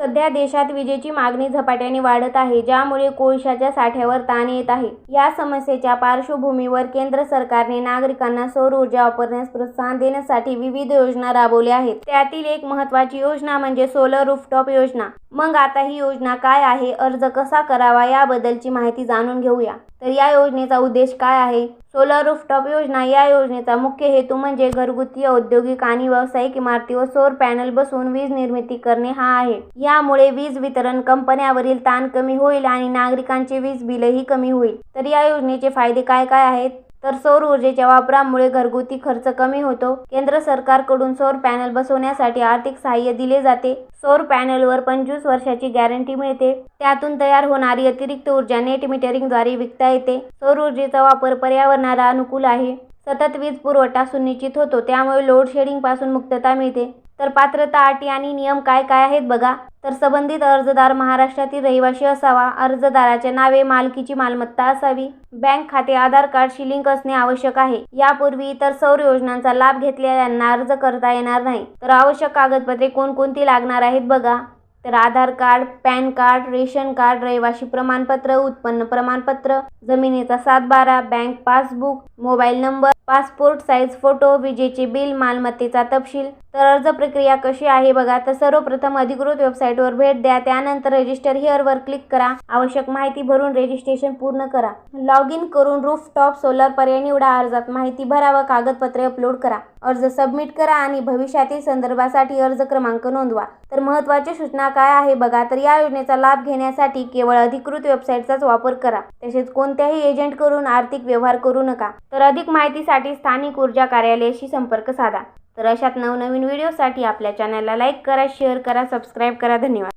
सध्या देशात विजेची मागणी झपाट्याने वाढत आहे ज्यामुळे कोळशाच्या साठ्यावर ताण येत आहे. या समस्येच्या पार्श्वभूमीवर केंद्र सरकारने नागरिकांना सौर ऊर्जा वापरण्यास प्रोत्साहन देण्यासाठी विविध योजना राबवल्या आहेत. त्यातील एक महत्त्वाची योजना म्हणजे सोलर रूफटॉप योजना. मग आता ही योजना काय आहे? अर्ज कसा करावा? याबद्दलची माहिती जाणून घेऊया. तर या योजनेचा उद्देश काय आहे? सोलर रूफटॉप योजना या योजनेचा मुख्य हेतू म्हणजे घरगुती औद्योगिक आणि व्यावसायिक इमारतीवर सौर पॅनल बसवून वीज निर्मिती करणे हा आहे. यामुळे वीज वितरण कंपन्यावरील ताण कमी होईल आणि नागरिकांचे वीज बिलही कमी होईल. तर या योजनेचे फायदे काय काय आहेत? तर सौर ऊर्जेच्या वापरामुळे घरगुती खर्च कमी होतो. केंद्र सरकारकडून सौर पॅनल बसवण्यासाठी आर्थिक सहाय्य दिले जाते. सौर पॅनलवर पंचवीस वर्षाची गॅरंटी मिळते. त्यातून तयार होणारी अतिरिक्त ऊर्जा नेट मीटरिंगद्वारे विकता येते. सौर ऊर्जेचा वापर पर्यावरणाला अनुकूल आहे. सतत वीज पुरवठा सुनिश्चित होतो. त्यामुळे लोड मुक्तता मिळते. तर पात्रता अटी आणि नियम काय काय आहेत बघा. तर संबंधित अर्जदार महाराष्ट्रातील रहिवासी असावा. अर्जदाराच्या नावे मालकीची मालमत्ता असावी. बँक खाते आधार कार्डशी लिंक असणे आवश्यक आहे. यापूर्वी इतर सौर योजनांचा लाभ घेतलेल्यांना अर्ज करता येणार नाही. तर आवश्यक कागदपत्रे कोणकोणती लागणार आहेत बघा. तर Aadhaar card PAN card ration card रहिवासी प्रमाणपत्र उत्पन्न प्रमाणपत्र जमिनीचा सातबारा bank passbook mobile number passport size photo विजेचे बिल मालमत्तेचा तपशील. तर अर्ज प्रक्रिया कशी आहे बघा तर सर्वप्रथम अधिकृत वेबसाईटवर भेट द्या त्यानंतर रजिस्टर हिअरवर क्लिक करा. आवश्यक माहिती भरून रजिस्ट्रेशन पूर्ण करा. लॉग इन करून रूफ टॉप सोलर पर्याय निवडा अर्जात माहिती भरा व कागदपत्रे अपलोड करा. अर्ज सबमिट करा आणि भविष्यातील संदर्भासाठी अर्ज क्रमांक नोंदवा. तर महत्त्वाची सूचना काय आहे बघा तर या योजनेचा लाभ घेण्यासाठी केवळ अधिकृत वेबसाईटचाच वापर करा. तसेच कोणत्याही एजंटकडून आर्थिक व्यवहार करू नका. तर अधिक माहितीसाठी स्थानिक ऊर्जा कार्यालयाशी संपर्क साधा. तर अशात नवनवीन व्हिडिओसाठी आपल्या चॅनलला लाईक करा शेअर करा सबस्क्राईब करा. धन्यवाद.